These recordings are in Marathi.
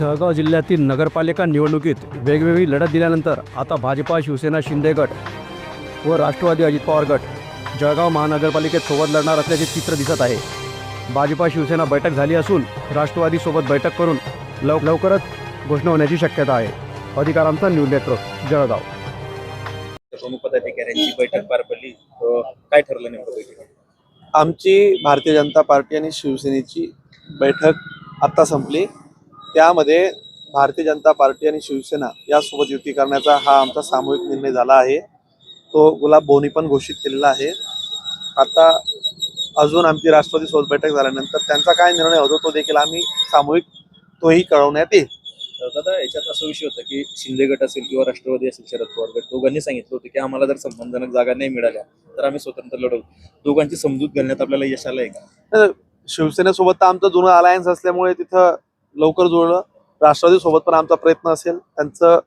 जळगाव जिल्ह्यातील नगरपालिका निवडणुकीत वेगवेगळी लढत दिल्यानंतर आता भाजपा शिवसेना शिंदे गट व राष्ट्रवादी अजित पवार गट जळगाव महानगरपालिकेत सोबत लढणार असल्याचे चित्र दिसत आहे. भाजपा शिवसेना बैठक झाली असून राष्ट्रवादीसोबत बैठक करून लव लवकरच घोषणा होण्याची शक्यता आहे. अधिकारांचा न्यूज नेटवर्क जळगाव. प्रमुख पदाधिकाऱ्यांची बैठक पार पडली. काय ठरलं नेमकं आमची भारतीय जनता पार्टी आणि शिवसेनेची बैठक आत्ता संपली. त्यामध्ये भारतीय जनता पार्टी आणि शिवसेना यासोबत युती करण्याचा हा आमचा सामूहिक निर्णय झाला आहे. तो गुलाब बोनी पण घोषित केलेला आहे. आता अजून आमची राष्ट्रवादीसोबत बैठक झाल्यानंतर त्यांचा काय निर्णय होतो तो देखील आम्ही सामूहिक तोही कळवण्यात येईल. दादा याच्यात असा विषय होता की शिंदे गट असेल किंवा राष्ट्रवादी असेल शरद पवार गट दोघांनी सांगितलं होतं की आम्हाला जर संबंधजनक जागा नाही मिळाल्या तर आम्ही स्वतंत्र लढवू. दोघांची समजूत घालण्यात आपल्याला यश आलंय का? शिवसेनेसोबत तर आमचं जुनं अलायन्स असल्यामुळे तिथं लवकर जुळलं. राष्ट्रवादी सोबत पण आमचा प्रयत्न असेल. त्यांचं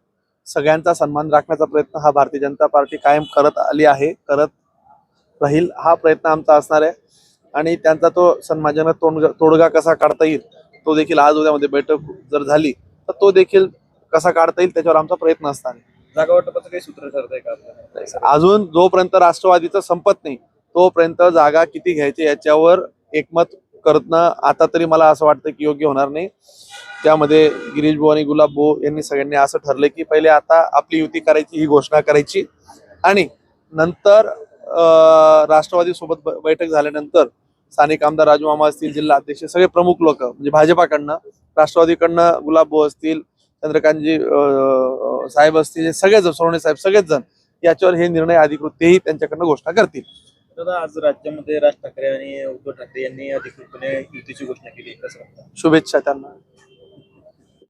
सगळ्यांचा सन्मान राखण्याचा प्रयत्न हा भारतीय जनता पार्टी कायम करत आली आहे करत राहील हा प्रयत्न आमचा असणार आहे. आणि त्यांचा तो सन्मानजनक तोंड तोडगा कसा काढता येईल तो देखील आज उद्यामध्ये बैठक जर झाली तर तो देखील कसा काढता येईल त्याच्यावर आमचा प्रयत्न असणार आहे. जागा वाटपाचं काही सूत्र ठरतंय का अजून जोपर्यंत राष्ट्रवादीचं संपत नाही तोपर्यंत जागा किती घ्यायची याच्यावर एकमत करणं आता तरी मला असं वाटतं की योग्य होणार नाही. त्यामध्ये गिरीश भाऊ आणि गुलाब भाऊ यांनी सगळ्यांनी असं ठरलं की पहिले आता आपली युती करायची ही घोषणा करायची. आणि नंतर राष्ट्रवादी सोबत बैठक झाल्यानंतर स्थानिक आमदार राजू मामा असतील जिल्हा अध्यक्ष सगळे प्रमुख लोक म्हणजे भाजपाकडनं राष्ट्रवादीकडनं गुलाब भाऊ असतील चंद्रकांतजी साहेब असतील हे सगळेच जण सोने साहेब सगळेच जण याच्यावर हे निर्णय अधिकृत तेही त्यांच्याकडनं घोषणा करतील. दादा आज राज्यामध्ये राज ठाकरे आणि उद्धव ठाकरे यांनी अधिकृतपणे युतीची घोषणा केली कसं शुभेच्छा त्यांना.